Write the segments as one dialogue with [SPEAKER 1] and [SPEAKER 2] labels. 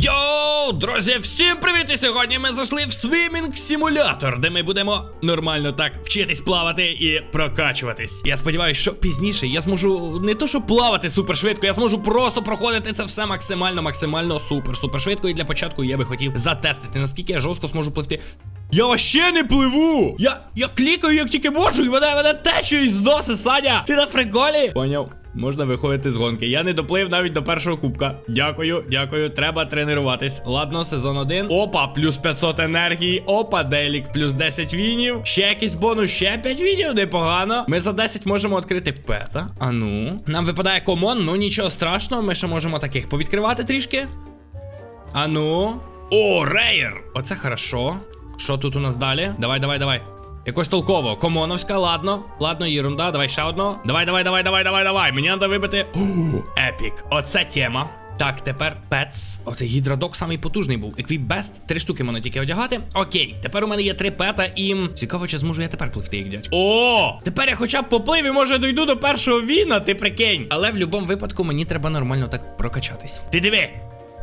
[SPEAKER 1] Йоу, друзі, всім привіт! І сьогодні ми зайшли в свімінг симулятор, де ми будемо нормально так вчитись плавати і прокачуватись. Я сподіваюся, що пізніше я зможу не то, що плавати супер швидко, я зможу просто проходити це все максимально, максимально супер, супер швидко. І для початку я би хотів затестити, наскільки я жорстко зможу пливти. Я вообще не пливу! Я я клікаю, як тільки можу, і мене мене тече із носи, Саня! Ти на приколі? Поняв. Можна виходити з гонки. Я не доплив навіть до першого кубка. Дякую, дякую. Треба тренуватись. Ладно, сезон 1. Опа, плюс 500 енергії. Опа, делік, плюс 10 вінів. Ще якийсь бонус, ще 5 вінів. Непогано. Ми за 10 можемо відкрити пета. А ну. Нам випадає комон, ну нічого страшного. Ми ще можемо таких повідкривати трішки. А ну. О, рейер! Оце хорошо. Що тут у нас далі? Давай, давай, давай. Якось толково. Комоновська, ладно. Ладно, єрунда. Давай ще одного. Давай, давай, давай, давай, давай, давай. Мені треба вибити. У, епік. Оце тема. Так, тепер пец. Оцей гідрадок самий потужний був. Еквібест, три штуки можна тільки одягати. Окей, тепер у мене є три пета і. Цікаво, чи зможу я тепер пливти, як дядь. О! Тепер я хоча б поплив і може дойду до першого віна, ти прикинь. Але в будь-якому випадку мені треба нормально так прокачатись. Ти диви!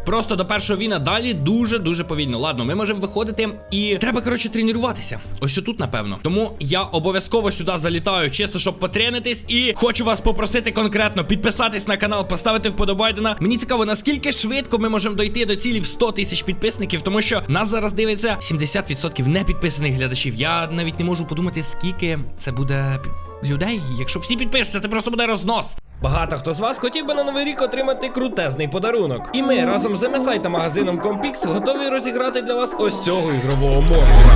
[SPEAKER 1] Просто до першого віна далі дуже-дуже повільно. Ладно, ми можемо виходити і треба, коротше, тренуватися. Ось тут, напевно. Тому я обов'язково сюди залітаю, чисто, щоб потренитись. І хочу вас попросити конкретно підписатись на канал, поставити вподобайдена. Мені цікаво, наскільки швидко ми можемо дойти до цілі в 100 тисяч підписників, тому що нас зараз дивиться 70% непідписаних глядачів. Я навіть не можу подумати, скільки це буде людей. Якщо всі підпишуться, це просто буде рознос.
[SPEAKER 2] Багато хто з вас хотів би на новий рік отримати крутезний подарунок. І ми разом з MSI та магазином Compix готові розіграти для вас ось цього ігрового монстра.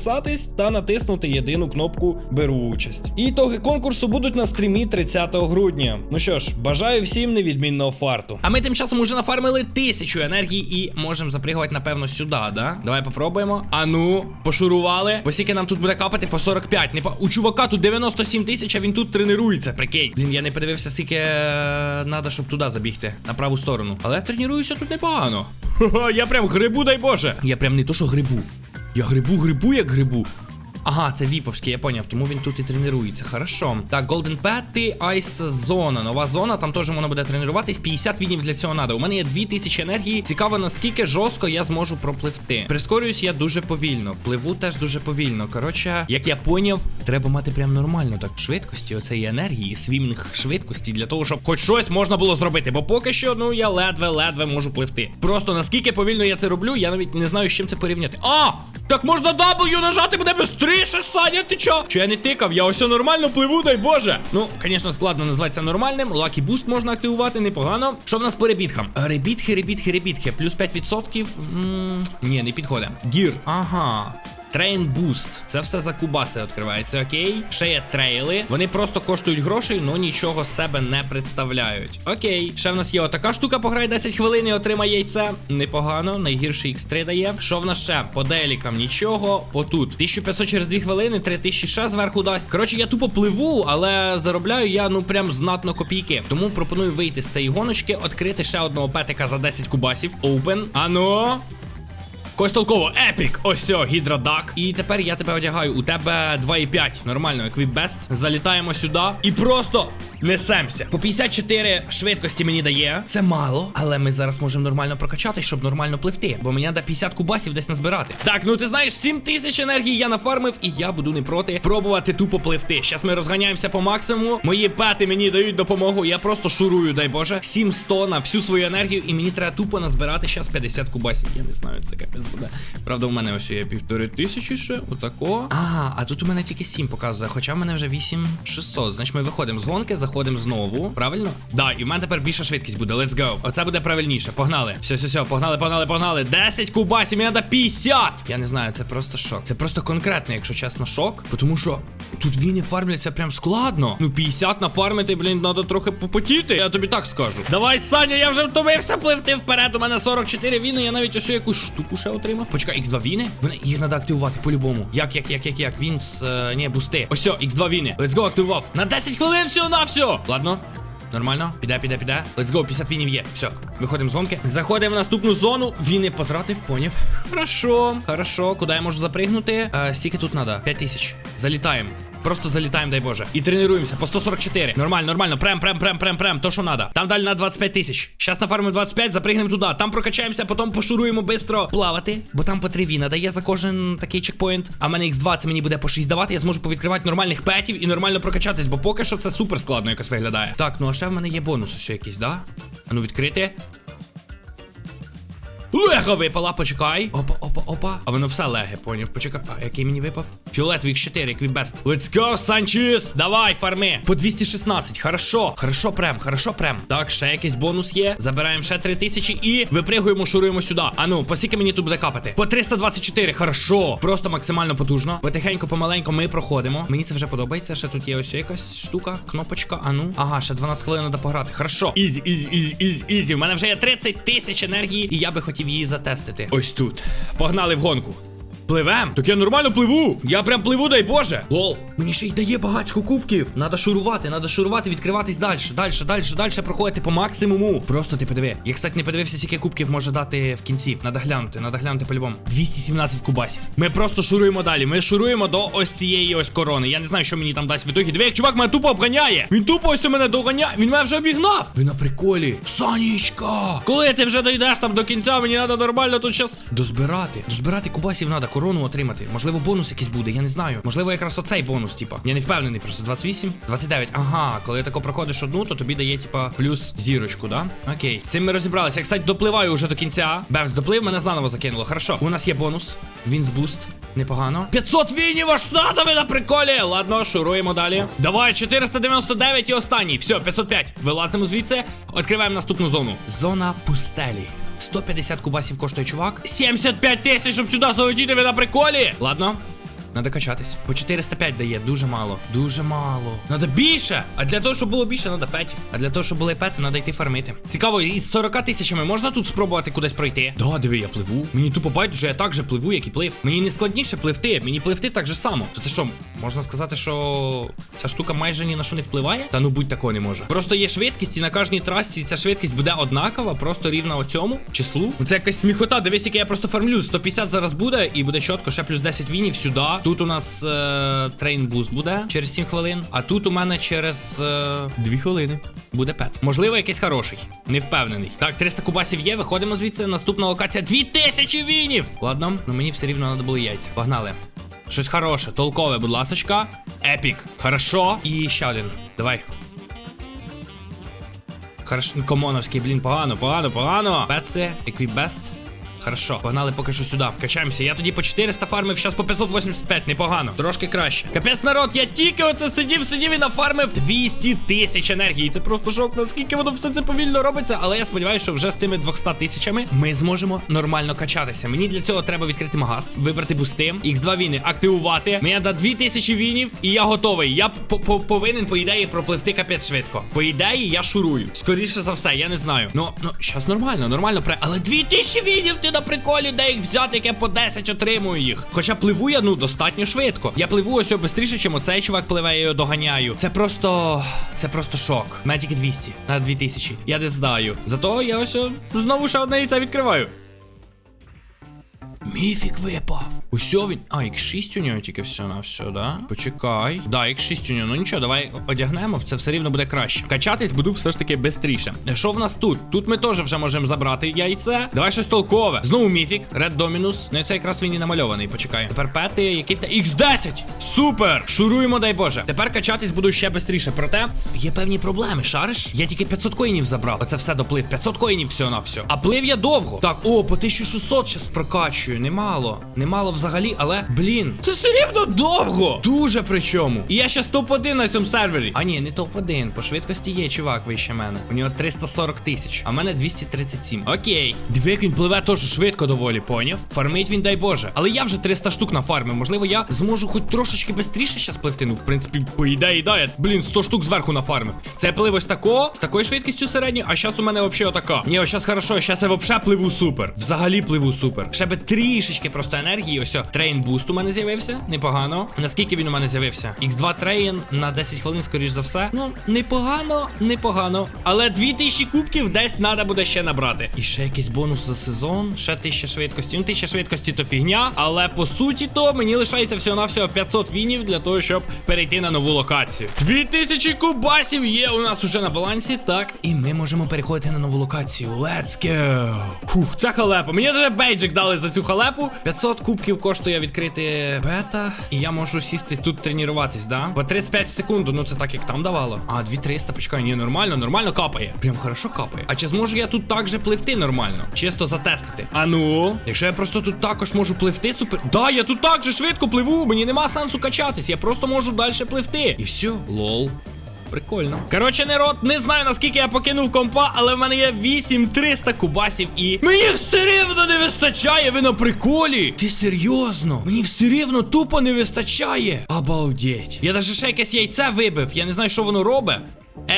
[SPEAKER 2] підписатись та натиснути єдину кнопку Беру участь. І ітоги конкурсу будуть на стрімі 30 грудня. Ну що ж, бажаю всім невідмінного фарту.
[SPEAKER 1] А ми тим часом уже нафармили тисячу енергії і можемо запригувати, напевно, сюди, да? Давай попробуємо. А ну, пошурували. Бо скільки нам тут буде капати по 45. Не по... У чувака тут 97 тисяч, а він тут тренується, прикинь. Блін, я не подивився, скільки треба, щоб туди забігти, на праву сторону. Але тренуюся тут непогано. Я прям грибу, дай Боже. Я прям не то, що грибу. Я грибу, грибу, як грибу. Ага, це віповський, я поняв, тому він тут і тренується. Хорошо. Так, Golden Pet, Ice зона. Нова зона, там теж можна буде тренуватись. 50 вінів для цього треба. У мене є 2000 енергії. Цікаво, наскільки жорстко я зможу пропливти. Прискорююсь я дуже повільно. Пливу теж дуже повільно. Коротше, як я поняв, треба мати прям нормально так швидкості, оцеї енергії, свімінг швидкості, для того, щоб хоч щось можна було зробити. Бо поки що, ну я ледве-ледве можу пливти. Просто наскільки повільно я це роблю, я навіть не знаю, з чим це порівняти. А! Так можна W нажати буде бистріше, Саня, ти чо? Чи я не тикав? Я ось нормально пливу, дай Боже. Ну, звісно, складно називатися нормальним. Лакі буст можна активувати, непогано. Що в нас по ребітхам? Ребітхи, ребітхи, ребітхи. Плюс 5%. М ні, не підходить. Гір. Ага. Train Boost. Це все за кубаси відкривається, окей. Ще є трейли. Вони просто коштують грошей, але нічого з себе не представляють. Окей. Ще в нас є отака штука, пограй 10 хвилин і отримай яйце. Непогано. Найгірший X3 дає. Що в нас ще? По делікам нічого. Отут. 1500 через 2 хвилини, 3000 ще зверху дасть. Коротше, я тупо пливу, але заробляю я ну прям знатно копійки. Тому пропоную вийти з цієї гоночки, відкрити ще одного петика за 10 кубасів. Open. Ано. Когось толково, епік! Ось гідродак. І тепер я тебе одягаю. У тебе 2,5. Нормально, еквіп бест. Залітаємо сюди і просто несемося. По 54 швидкості мені дає. Це мало, але ми зараз можемо нормально прокачати, щоб нормально пливти. Бо мені треба 50 кубасів десь назбирати. Так, ну ти знаєш, 7 тисяч енергії я нафармив, і я буду не проти пробувати тупо пливти. Зараз ми розганяємося по максимуму. Мої пети мені дають допомогу. Я просто шурую, дай Боже. 700 на всю свою енергію, і мені треба тупо назбирати зараз 50 кубасів. Я не знаю, це капець буде. Правда, у мене ось є півтори тисячі ще. Отако. А, а тут у мене тільки 7 показує, хоча в мене вже 8600. Значить, ми виходимо з гонки, заходимо знову. Правильно? Да, і в мене тепер більша швидкість буде. Let's go. Оце буде правильніше. Погнали. Все, все, все, погнали, погнали, погнали. 10 кубасів, мені треба 50. Я не знаю, це просто шок. Це просто конкретно, якщо чесно, шок. Тому що тут війни фармляться прям складно. Ну, 50 нафармити, блін, треба трохи попотіти. Я тобі так скажу. Давай, Саня, я вже втомився пливти вперед. У мене 44 віни, я навіть ось якусь штуку ще отримав. Почекай, X2 віни? Вони їх треба активувати по-любому. Як, як, як, як, як? Він з. Е, ні, бусти. Ось, X2 віни. Let's go, активував. На 10 хвилин всього на все. Ладно. Нормально, піде, піде, піде. Let's go, 50 вінів є. Все, виходимо з гонки. Заходимо в наступну зону. Віни потратив, поняв. Хорошо, хорошо. Куди я можу запригнути? Е, скільки тут треба? 5 тисяч. Залітаємо. Просто залітаємо, дай Боже. І тренуємося по 144. Нормально, нормально. Прем, прем, прем, прем, прем. То, що надо. Там далі на 25 тисяч. Щас нафармимо 25, запригнемо туди. Там прокачаємося, потім пошуруємо бистро плавати. Бо там по 3 віна дає за кожен такий чекпоінт. А в мене X2 це мені буде по 6 давати. Я зможу повідкривати нормальних петів і нормально прокачатись, бо поки що це супер складно якось виглядає. Так, ну а ще в мене є бонус ось якийсь, да? А ну відкрити. Лего випала, почекай. Опа, опа, опа. А воно все леги, поняв. Почекай. А який мені випав? Фіолетовий X4, еквібест. Let's go, Санчес! Давай, фарми. По 216. Хорошо. Хорошо, прем, хорошо, прем. Так, ще якийсь бонус є. Забираємо ще 3000 і випригуємо, шуруємо сюди. А ну, по скільки мені тут буде капати? По 324. Хорошо. Просто максимально потужно. Потихеньку, помаленьку ми проходимо. Мені це вже подобається. Ще тут є ось якась штука, кнопочка. А ну. Ага, ще 12 хвилин треба пограти. Хорошо. Ізі, ізі, ізі, ізі, ізі. У мене вже є 30 тисяч енергії, і я би хотів її затестити. Ось тут. Погнали в гонку. Пливем? Так я нормально пливу. Я прям пливу, дай Боже. Лол. Мені ще й дає багатько кубків. Надо шурувати, надо шурувати, відкриватись далі. Далі, далі, далі проходити по максимуму. Просто ти подиви. Я, кстати, не подивився, скільки кубків може дати в кінці. Надо глянути, надо глянути по-любому. 217 кубасів. Ми просто шуруємо далі. Ми шуруємо до ось цієї ось корони. Я не знаю, що мені там дасть в ітогі. Диви, як чувак мене тупо обганяє. Він тупо ось у мене доганяє. Він мене вже обігнав. Ви на приколі. Санічка. Коли ти вже дійдеш там до кінця, мені треба нормально тут щас дозбирати. Дозбирати кубасів треба, корону отримати. Можливо, бонус якийсь буде, я не знаю. Можливо, якраз оцей бонус, типа. Я не впевнений, просто 28, 29. Ага, коли тако проходиш одну, то тобі дає, типа, плюс зірочку, да? Окей. З цим ми розібралися. Я, кстати, допливаю вже до кінця. Бемс, доплив, мене заново закинуло. Хорошо. У нас є бонус. Він з буст. Непогано. 500 вінів аж надо ви на приколі. Ладно, шуруємо далі. Давай, 499 і останній. Все, 505. Вилазимо звідси. Відкриваємо наступну зону. Зона пустелі. 150 кубасів коштує чувак. 75 тисяч, щоб сюди залетіти, ви на приколі. Ладно. Надо качатись. По 405 дає, дуже мало. Дуже мало. Надо більше. А для того, щоб було більше, надо петів. А для того, щоб були пети, треба йти фармити. Цікаво, із 40 тисячами можна тут спробувати кудись пройти? Да, диви, я пливу. Мені тупо байдуже, я так же пливу, як і плив. Мені не складніше пливти, мені пливти так же само. То це що, можна сказати, що ця штука майже ні на що не впливає? Та ну будь такого не може. Просто є швидкість, і на кожній трасі ця швидкість буде однакова, просто рівна оцьому числу. Ну, Це якась сміхота. Дивись, яке я просто фармлю. 150 зараз буде, і буде чітко, ще плюс 10 вінів сюди. Тут у нас е, трейн буст буде через 7 хвилин. А тут у мене через е, 2 хвилини буде пет. Можливо, якийсь хороший. Не впевнений. Так, 300 кубасів є. Виходимо звідси. Наступна локація 2000 вінів. Ладно, ну мені все рівно треба було яйця. Погнали. Щось хороше, толкове, будь ласочка. Епік. Хорошо. І ще один. Давай. Хорошо, комоновський, блін, погано, погано, погано. Пеце, еквібест. Хорошо, погнали поки що сюди. Качаємося. Я тоді по 400 фармив, зараз по 585, непогано. Трошки краще. Капець народ, я тільки оце сидів, сидів і нафармив 200 тисяч енергії. Це просто шок, наскільки воно все це повільно робиться. Але я сподіваюся, що вже з цими 200 тисячами ми зможемо нормально качатися. Мені для цього треба відкрити магаз, вибрати бусти, X2 віни, активувати. Мені до 2000 вінів, і я готовий. Я по- по- повинен, по ідеї, пропливти капець швидко. По ідеї, я шурую. Скоріше за все, я не знаю. Ну, ну, щас нормально, нормально. Але 2000 вінів ти на приколі, де їх взяти, як я по 10 отримую їх. Хоча пливу я, ну, достатньо швидко. Я пливу ось обистріше, чим оцей чувак пливе, я його доганяю. Це просто. Це просто шок. У мене тільки 200 на 2000. Я не знаю. Зато я ось знову ще одне яйце відкриваю. Міфік випав. Усьо він. А, X6 у нього тільки все на все, да? Почекай. Да, X6 у нього. Ну нічого, давай одягнемо, це все рівно буде краще. Качатись буду все ж таки бистріше. Що в нас тут? Тут ми теж вже можемо забрати яйце. Давай щось толкове. Знову міфік, Red Dominus. Ну і це якраз він і намальований. Почекай. Тепер пети, який в те. X10! Супер! Шуруємо, дай Боже. Тепер качатись буду ще бистріше. Проте є певні проблеми, шариш? Я тільки 500 коїнів забрав. Оце все доплив. 500 коїнів всього на все. А плив я довго. Так, о, по 1600 щас прокачую. Немало. Немало взагалі, але блін, це все рівно довго. Дуже причому. І я щас топ-1 на цьому сервері. А ні, не топ-1. По швидкості є чувак вище мене. У нього 340 тисяч, а в мене 237. Окей. Диви, як він пливе теж швидко доволі, поняв? Фармить він, дай Боже. Але я вже 300 штук нафармив. Можливо, я зможу хоч трошечки швидше щас пливти. Ну, в принципі, по ідеї, да, я, блін, 100 штук зверху нафармив. Це я плив ось тако, з такою швидкістю середньою, а зараз у мене взагалі отака. Ні, ось зараз хорошо, зараз я взагалі пливу супер. Взагалі пливу супер. Ще би трішечки просто енергії. Ось трейн буст у мене з'явився. Непогано. Наскільки він у мене з'явився? X2 трейн на 10 хвилин, скоріш за все. Ну, непогано, непогано. Але 2000 кубків десь треба буде ще набрати. І ще якийсь бонус за сезон. Ще 1000 швидкості. Ну, 1000 швидкості то фігня. Але по суті, то мені лишається всього-навсього 500 вінів для того, щоб перейти на нову локацію. 2000 кубасів є у нас уже на балансі. Так, і ми можемо переходити на нову локацію. Let's go! Фух, це халепа. Мені вже бейджик дали за цю халепу. 500 кубків коштує відкрити бета. І я можу сісти тут тренуватись, да? По 35 в секунду, ну це так як там давало. А, 2300, почекай, ні, нормально, нормально капає. Прям хорошо капає. А чи зможу я тут так же пливти нормально? Чисто затестити. А ну, якщо я просто тут також можу пливти, супер. Да, я тут так же швидко пливу, мені нема сенсу качатись, я просто можу далі пливти. І все, лол. Прикольно. Коротше, народ, не знаю наскільки я покинув компа, але в мене є 8300 кубасів і. Мені все рівно не вистачає, ви на приколі. Ти серйозно? Мені все рівно тупо не вистачає. Обалдеть. Я даже ще якесь яйце вибив. Я не знаю, що воно робить.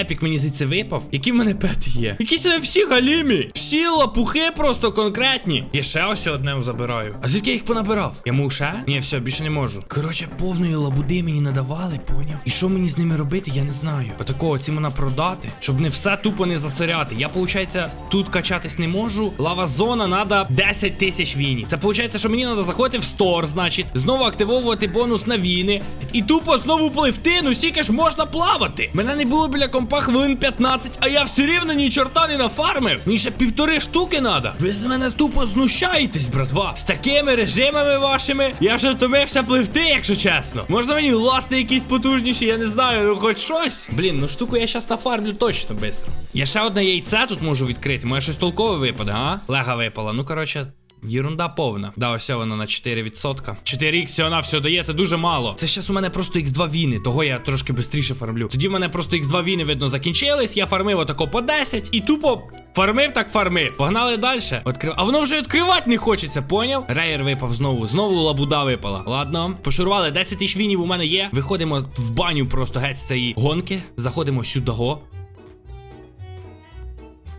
[SPEAKER 1] Епік мені звідси випав. Які в мене пети є? Якісь вони всі галімі. Всі лопухи просто конкретні. Я ще ось одне забираю. А звідки я їх понабирав? Я можу ще? Ні, все, більше не можу. Коротше, повної лабуди мені надавали, поняв? І що мені з ними робити, я не знаю. Отакого ці мене продати, щоб не все тупо не засоряти. Я, виходить, тут качатись не можу. Лава зона надо 10 тисяч вінів. Це виходить, що мені треба заходити в стор, значить, знову активовувати бонус на віни. І тупо знову пливти. Ну скільки ж можна плавати? Мене не було біля компа хвилин 15, а я все рівно ні чорта не нафармив. Мені ще півтори штуки надо. Ви з мене тупо знущаєтесь, братва. З такими режимами вашими я вже втомився пливти, якщо чесно. Можна мені ласти якісь потужніші, я не знаю, ну хоч щось. Блін, ну штуку я щас нафармлю точно швидко. Я ще одне яйце тут можу відкрити. Моє щось толкове випаде, а? Лега випала. Ну коротше. Єрунда повна. Да, ось воно на 4%. 4х вона все дає, це дуже мало. Це зараз у мене просто X2 віни, того я трошки швидше фармлю. Тоді в мене просто X2 віни, видно, закінчились. Я фармив отако по 10 і тупо. Фармив так фармив. Погнали далі. Открив. А воно вже відкривати не хочеться, поняв? Рейер випав знову. Знову лабуда випала. Ладно, пошурували. 10 тисяч вінів у мене є. Виходимо в баню просто геть з цієї гонки. Заходимо сюди.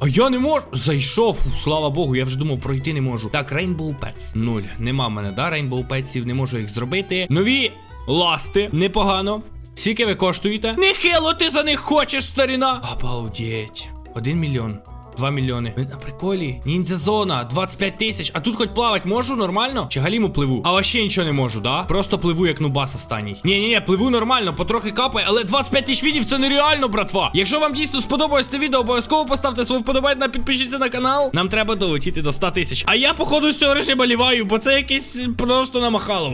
[SPEAKER 1] А я не можу. Зайшов. Слава Богу, я вже думав, пройти не можу. Так, Rainbow Pets. Нуль. Нема в мене, да, Rainbow Petsів, не можу їх зробити. Нові ласти. Непогано. Скільки ви коштуєте? Нехило ти за них хочеш, старіна. Обалдеть. Один мільйон. 2 мільйони. Ви на приколі. Ніндзя зона, 25 тисяч. А тут хоч плавати можу нормально? Чи галіму пливу? А вообще нічого не можу, да? Просто пливу як нубас останній. Ні, ні, ні, пливу нормально, потрохи капає, але 25 тисяч відів це нереально, братва. Якщо вам дійсно сподобалось це відео, обов'язково поставте свою вподобайку, підпишіться на канал. Нам треба долетіти до 100 тисяч. А я, походу, з цього режиму ліваю, бо це якесь просто намахалово.